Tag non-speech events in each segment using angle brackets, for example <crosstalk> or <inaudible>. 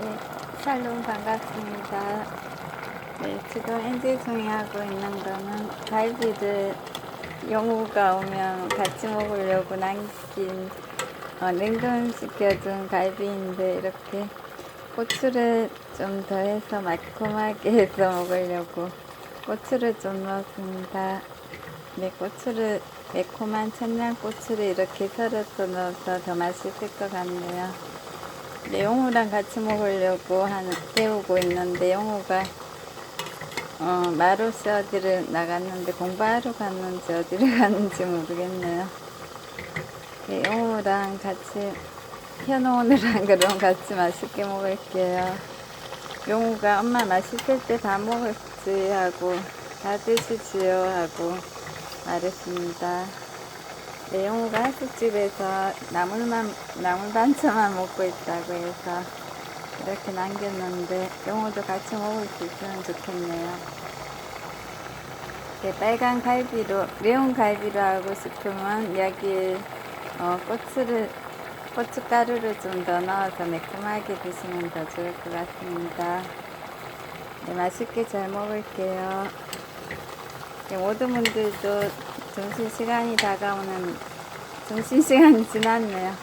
네, 샬롬 반갑습니다. 네, 지금 엔젤 송이하고 있는 거는 갈비를 영우가 오면 같이 먹으려고 남긴 어, 냉동시켜둔 갈비인데 이렇게 고추를 좀 더해서 매콤하게 <laughs> 해서 먹으려고 고추를 좀 넣었습니다. 네, 고추를 매콤한 청양고추를 이렇게 썰어서 넣어서 더 맛있을 것 같네요. 네, 영우랑 같이 먹으려고 한 때우고 있는데 영우가 어, 마로스 어디를 나갔는데 공부하러 갔는지 어디를 <laughs> 갔는지 모르겠네요. 네, 영우랑 같이 현호오느랑 <laughs> 그럼 같이 맛있게 먹을게요. 영우가 엄마 맛있을 때 다 먹을지 하고 다 드시지요 하고 말했습니다. 네, 영우가 한국집에서 나물만, 나물 반찬만 먹고 있다고 해서 이렇게 남겼는데 영우도 같이 먹을 수 있으면 좋겠네요. 네, 빨간 갈비로, 매운 갈비로 하고 싶으면 여기 어, 고추를, 고춧가루를 좀 더 넣어서 매콤하게 드시면 더 좋을 것 같습니다. 네, 맛있게 잘 먹을게요. 네, 모든 분들도 점심시간이 다가오는, 점심시간이 지났네요.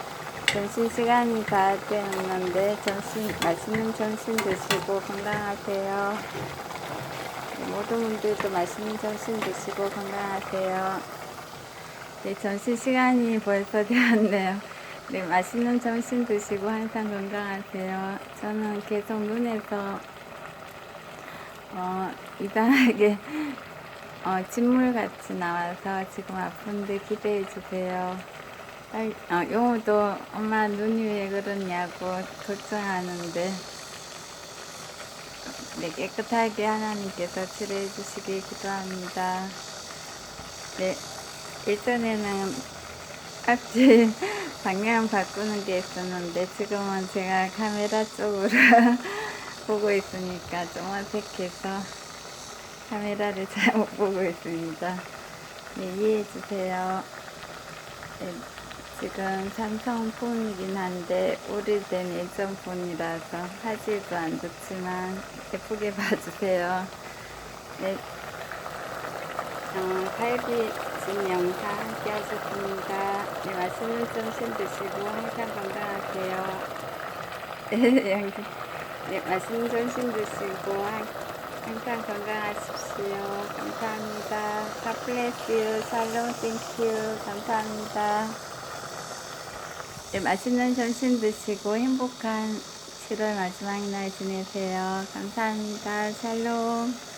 점심시간이 다 되었는데, 점심, 맛있는 점심 드시고 건강하세요. 네, 모든 분들도 맛있는 점심 드시고 건강하세요. 네, 점심시간이 벌써 되었네요. 네, 맛있는 점심 드시고 항상 건강하세요. 저는 계속 눈에서 어, 이상하게 어, 진물같이 나와서 지금 아픈데 기대해 주세요. 어, 용우도 엄마 눈이 왜 그러냐고 걱정하는데 네, 깨끗하게 하나님께서 치료해 주시길 기도합니다. 네, 일전에는 앞뒤 <laughs> 방향 바꾸는 게 있었는데 지금은 제가 카메라 쪽으로 <laughs> 보고 있으니까 좀 어색해서 카메라를 <laughs> 잘 못 보고 있습니다. 네, 이해해 주세요. 네, 지금 삼성 폰이긴 한데 오래된 예전 폰이라서 화질도 안 좋지만 예쁘게 봐주세요. 네, 어, 갈비찜 영상 함께 하셨습니다. 네, 맛있는 점심 드시고 항상 건강하세요. <laughs> 네. 네, 맛있는 점심 드시고 한- 항상 건강하십시오. 감사합니다. God bless you. 샬롬, you. 감사합니다. 네, 맛있는 점심 드시고 행복한 7월 마지막 날 지내세요. 감사합니다. 샬롬.